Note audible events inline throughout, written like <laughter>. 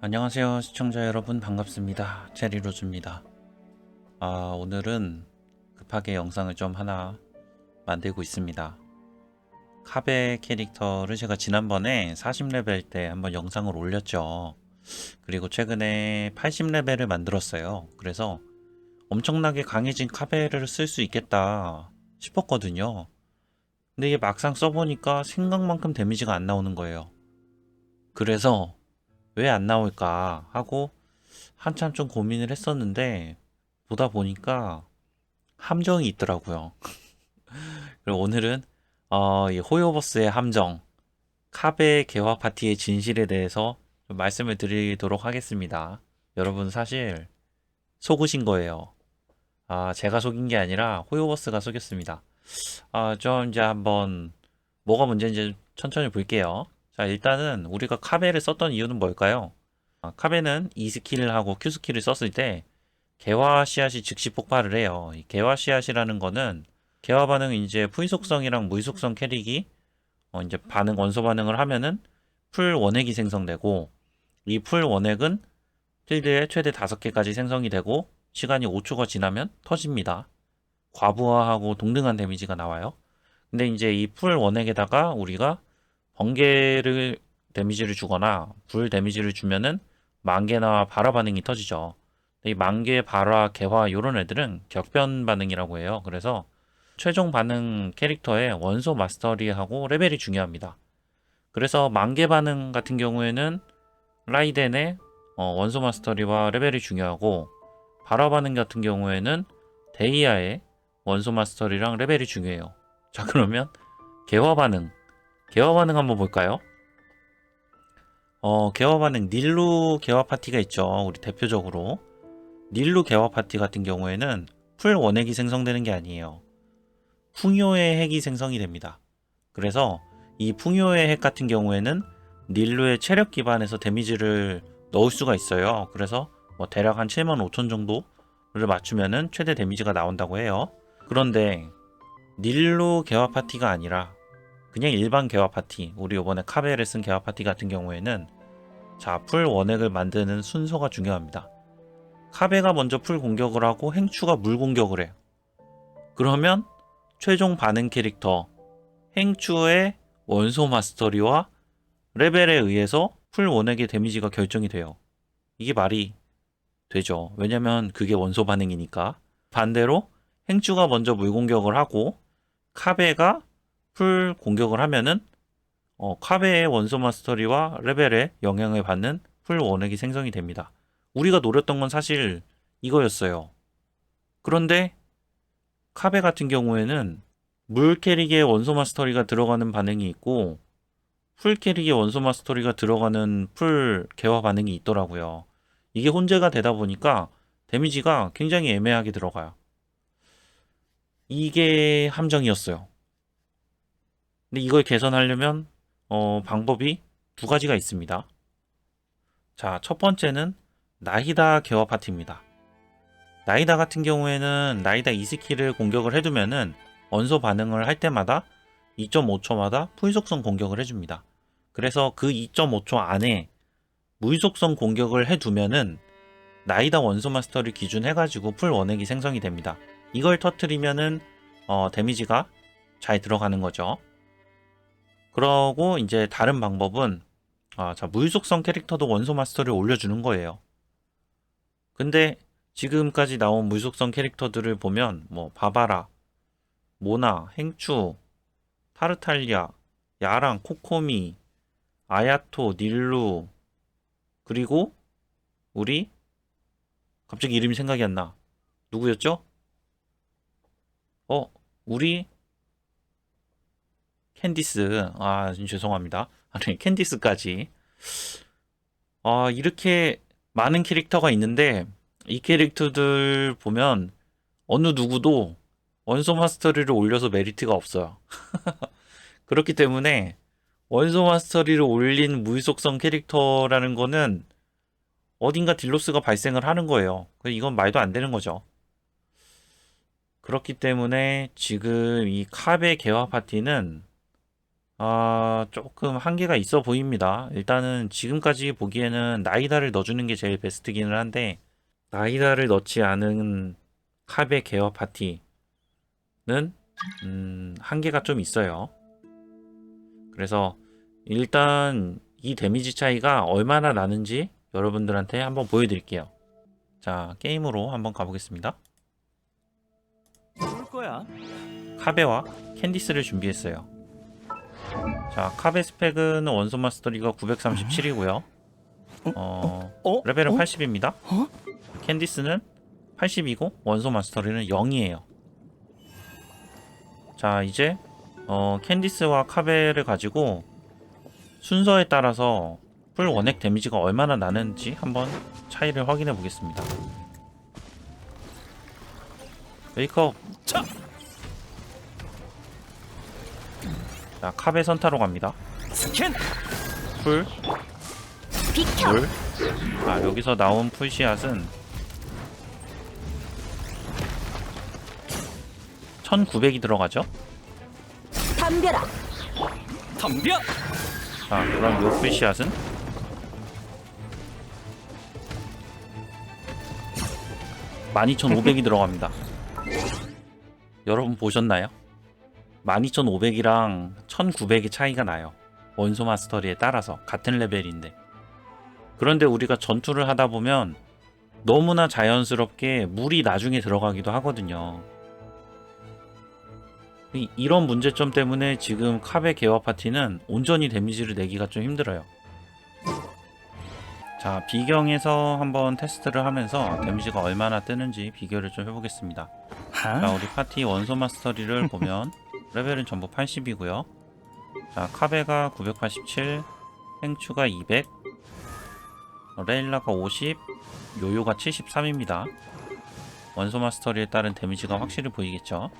안녕하세요 시청자 여러분. 반갑습니다. 체리로즈입니다. 아 오늘은 급하게 영상을 좀 하나 만들고 있습니다. 카베 캐릭터를 제가 지난번에 40레벨 때 한번 영상을 올렸죠. 그리고 최근에 80레벨을 만들었어요. 그래서 엄청나게 강해진 카베를 쓸 수 있겠다 싶었거든요. 근데 이게 막상 써보니까 생각만큼 데미지가 안 나오는 거예요. 그래서 왜 안 나올까 하고 한참 좀 고민을 했었는데 보다 보니까 함정이 있더라고요. <laughs> 그리고 오늘은 어, 이 호요버스의 함정, 카베 개화 파티의 진실에 대해서 좀 말씀을 드리도록 하겠습니다. 여러분 사실 속으신 거예요. 아, 제가 속인 게 아니라 호요버스가 속였습니다. 아, 좀 이제 한번 뭐가 문제인지 천천히 볼게요. 자, 일단은 우리가 카베를 썼던 이유는 뭘까요? 아, 카베는 E 스킬을 하고 Q 스킬을 썼을 때 개화 씨앗이 즉시 폭발을 해요. 이 개화 씨앗이라는 거는 개화 반응은 이제 풀 속성이랑 물 속성 캐릭이 어, 이제 반응 원소 반응을 하면은 풀 원액이 생성되고 이 풀 원액은 필드에 최대 5개까지 생성이 되고 시간이 5초가 지나면 터집니다. 과부하하고 동등한 데미지가 나와요. 근데 이제 이 풀 원액에다가 우리가 번개를 데미지를 주거나 불 데미지를 주면은 만개나 발화 반응이 터지죠. 이 만개, 발화, 개화 이런 애들은 격변 반응이라고 해요. 그래서 최종 반응 캐릭터의 원소 마스터리하고 레벨이 중요합니다. 그래서 만개 반응 같은 경우에는 라이덴의 어, 원소 마스터리와 레벨이 중요하고 발화 반응 같은 경우에는 데이아의 원소 마스터리랑 레벨이 중요해요. 자 그러면 개화 반응 개화 반응 한번 볼까요? 어, 개화 반응 닐루 개화 파티가 있죠. 우리 대표적으로 닐루 개화 파티 같은 경우에는 풀 원핵이 생성되는 게 아니에요. 풍요의 핵이 생성이 됩니다. 그래서 이 풍요의 핵 같은 경우에는 닐루의 체력 기반에서 데미지를 넣을 수가 있어요. 그래서 뭐 대략 한 7만 5천 정도를 맞추면은 최대 데미지가 나온다고 해요. 그런데 닐루 개화 파티가 아니라 그냥 일반 개화 파티, 우리 요번에 카베를 쓴 개화 파티 같은 경우에는 자, 풀 원액을 만드는 순서가 중요합니다. 카베가 먼저 풀 공격을 하고 행추가 물 공격을 해요. 그러면 최종 반응 캐릭터 행추의 원소 마스터리와 레벨에 의해서 풀 원액의 데미지가 결정이 돼요. 이게 말이 되죠. 왜냐면 그게 원소 반응이니까. 반대로 행추가 먼저 물 공격을 하고 카베가 풀 공격을 하면은 어, 카베의 원소 마스터리와 레벨에 영향을 받는 풀 원액이 생성이 됩니다. 우리가 노렸던 건 사실 이거였어요. 그런데 카베 같은 경우에는 물 캐릭의 원소 마스터리가 들어가는 반응이 있고 풀 캐릭의 원소 마스터리가 들어가는 풀 개화 반응이 있더라고요. 이게 혼재가 되다 보니까 데미지가 굉장히 애매하게 들어가요. 이게 함정이었어요. 근데 이걸 개선하려면 어, 방법이 두 가지가 있습니다. 자, 첫 번째는 나이다 개화 파티입니다. 나이다 같은 경우에는 나이다 이 스킬을 공격을 해두면은 원소 반응을 할 때마다 2.5초마다 풀속성 공격을 해줍니다. 그래서 그 2.5초 안에 물속성 공격을 해두면은 나이다 원소 마스터를 기준해가지고 풀 원액이 생성이 됩니다. 이걸 터트리면은 어, 데미지가 잘 들어가는 거죠. 그러고 이제 다른 방법은 아, 자, 물속성 캐릭터도 원소 마스터를 올려주는 거예요. 근데 지금까지 나온 물속성 캐릭터들을 보면 뭐 바바라, 모나, 행추, 타르탈리아, 야랑, 코코미, 아야토, 닐루 그리고 우리 갑자기 이름이 생각이 안 나. 누구였죠? 어, 우리 캔디스. 아, 죄송합니다. 아니, 캔디스까지. 아, 이렇게 많은 캐릭터가 있는데, 이 캐릭터들 보면, 어느 누구도 원소 마스터리를 올려서 메리트가 없어요. <laughs> 그렇기 때문에, 원소 마스터리를 올린 무의속성 캐릭터라는 거는, 어딘가 딜로스가 발생을 하는 거예요. 이건 말도 안 되는 거죠. 그렇기 때문에 지금 이 카베 개화 파티는 아, 조금 한계가 있어 보입니다. 일단은 지금까지 보기에는 나이다를 넣어주는 게 제일 베스트기는 한데, 나이다를 넣지 않은 카베 계어 파티는, 음, 한계가 좀 있어요. 그래서 일단 이 데미지 차이가 얼마나 나는지 여러분들한테 한번 보여드릴게요. 자, 게임으로 한번 가보겠습니다. 올 거야. 카베와 캔디스를 준비했어요. 자, 카베 스펙은 원소 마스터리가 937이고요. 어, 어? 레벨은 어? 80입니다. 어? 캔디스는 80이고 원소 마스터리는 0이에요. 자, 이제 어, 캔디스와 카베를 가지고 순서에 따라서 풀 원액 데미지가 얼마나 나는지 한번 차이를 확인해 보겠습니다. 메이크업 차. 자, 카베 선타로 갑니다. 스캔. 풀, 비켜! 물. 자, 여기서 나온 풀씨앗은 1900이 들어가죠? 덤벼라! 덤벼. 자, 그럼 요 풀씨앗은 12,500이 <laughs> 들어갑니다. 여러분 보셨나요? 12,500이랑 1,900의 차이가 나요. 원소 마스터리에 따라서 같은 레벨인데. 그런데 우리가 전투를 하다 보면 너무나 자연스럽게 물이 나중에 들어가기도 하거든요. 이- 이런 문제점 때문에 지금 카베 개화 파티는 온전히 데미지를 내기가 좀 힘들어요. 자, 비경에서 한번 테스트를 하면서 데미지가 얼마나 뜨는지 비교를 좀 해보겠습니다. 자, 하? 우리 파티 원소 마스터리를 보면 <laughs> 레벨은 전부 80이고요. 자, 카베가 987, 행추가 200, 레일라가 50, 요요가 73입니다. 원소 마스터리에 따른 데미지가 확실히 보이겠죠?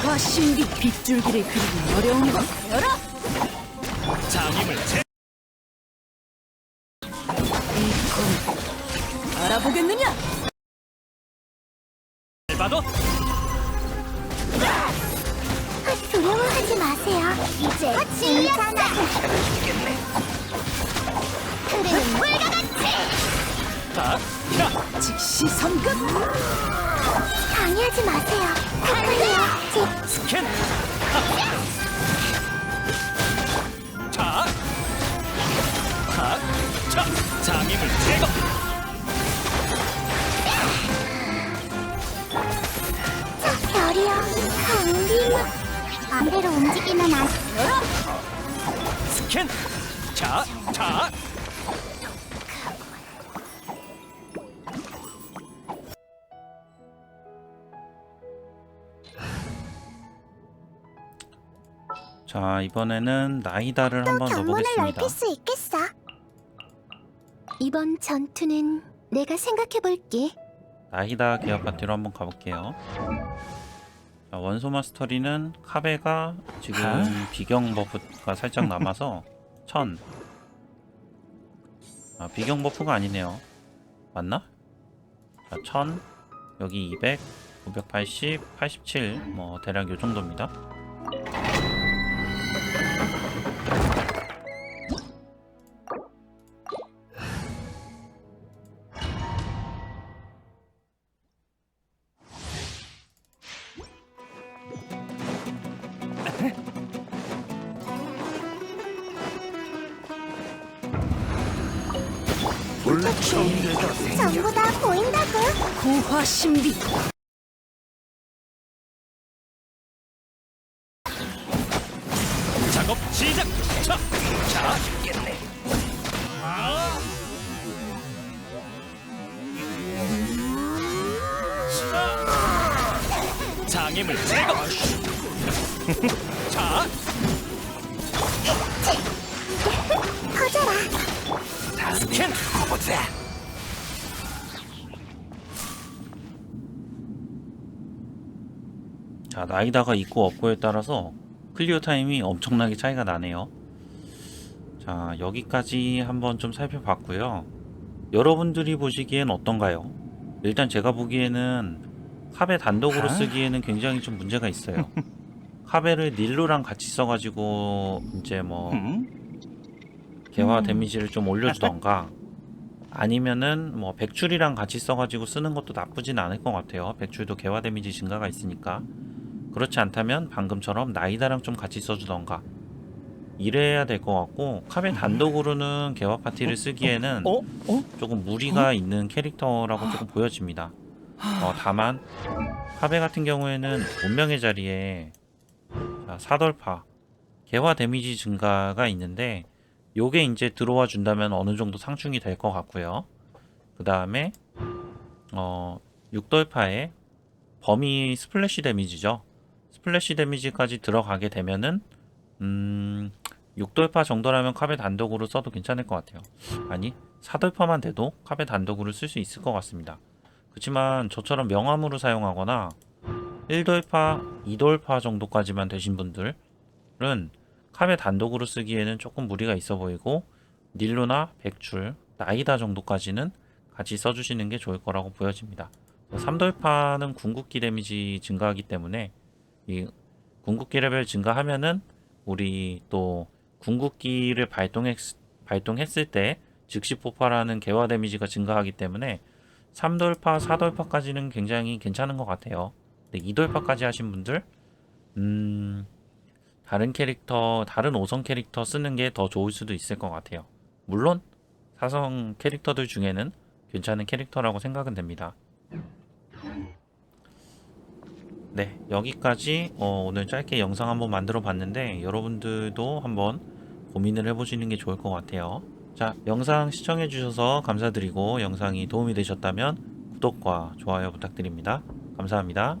고화 신비 빗줄기를 그리기 어려운 것 열어! 장임을 제. 알아보겠느냐? 봐도 두려워하지 마세요. 이제 진짜나 흐르는 물과 같이 다. 야. 즉시 성급 방해하지 마세요. 자, 이번에는 나이다를 한번 경문을 넣어보겠습니다. 넓힐 수 있겠어. 이번 전투는 내가 생각해 볼게. 나이다 기어 파티로 한번 가볼게요. 자, 원소 마스터리는 카베가 지금 하? 비경 버프가 살짝 남아서 <laughs> 1000. 아, 비경 버프가 아니네요. 맞나? 자, 1000, 여기 200, 980, 87, 뭐 대략 요 정도입니다. 전부 다 보인다고. 고화 신비 작업 시작. 자. 자. 장임을 제거. 자. <laughs> 커져라. 스캔 자, 나이다가 있고 없고에 따라서 클리어 타임이 엄청나게 차이가 나네요. 자, 여기까지 한번 좀 살펴봤고요. 여러분들이 보시기엔 어떤가요? 일단 제가 보기에는 카베 단독으로 아. 쓰기에는 굉장히 좀 문제가 있어요. <laughs> 카베를 닐루랑 같이 써가지고 이제 뭐 음? 개화 음. 데미지를 좀 올려주던가 아니면은 뭐 백출이랑 같이 써가지고 쓰는 것도 나쁘진 않을 것 같아요. 백출도 개화 데미지 증가가 있으니까 그렇지 않다면 방금처럼 나이다랑 좀 같이 써주던가 이래야 될 것 같고 카베 단독으로는 개화 파티를 쓰기에는 어? 어? 조금 무리가 있는 캐릭터라고 조금 보여집니다. 어, 다만 카베 같은 경우에는 운명의 자리에 자, 사돌파 개화 데미지 증가가 있는데 요게 이제 들어와 준다면 어느 정도 상충이 될 것 같고요. 그 다음에 어, 육돌파에 범위 스플래시 데미지죠. 스플래시 데미지까지 들어가게 되면은 음, 육돌파 정도라면 카베 단독으로 써도 괜찮을 것 같아요. 아니 사돌파만 돼도 카베 단독으로 쓸 수 있을 것 같습니다. 그렇지만 저처럼 명함으로 사용하거나 1돌파, 2돌파 정도까지만 되신 분들은 카베 단독으로 쓰기에는 조금 무리가 있어 보이고 닐로나 백출, 나이다 정도까지는 같이 써주시는 게 좋을 거라고 보여집니다. 3돌파는 궁극기 데미지 증가하기 때문에 이 궁극기 레벨 증가하면은 우리 또 궁극기를 발동했, 발동했을 때 즉시 폭발하는 개화 데미지가 증가하기 때문에 3돌파, 4돌파까지는 굉장히 괜찮은 것 같아요. 근데 2돌파까지 하신 분들, 음, 다른 캐릭터, 다른 5성 캐릭터 쓰는 게 더 좋을 수도 있을 것 같아요. 물론, 4성 캐릭터들 중에는 괜찮은 캐릭터라고 생각은 됩니다. 네, 여기까지 어, 오늘 짧게 영상 한번 만들어 봤는데 여러분들도 한번 고민을 해보시는 게 좋을 것 같아요. 자, 영상 시청해 주셔서 감사드리고 영상이 도움이 되셨다면 구독과 좋아요 부탁드립니다. 감사합니다.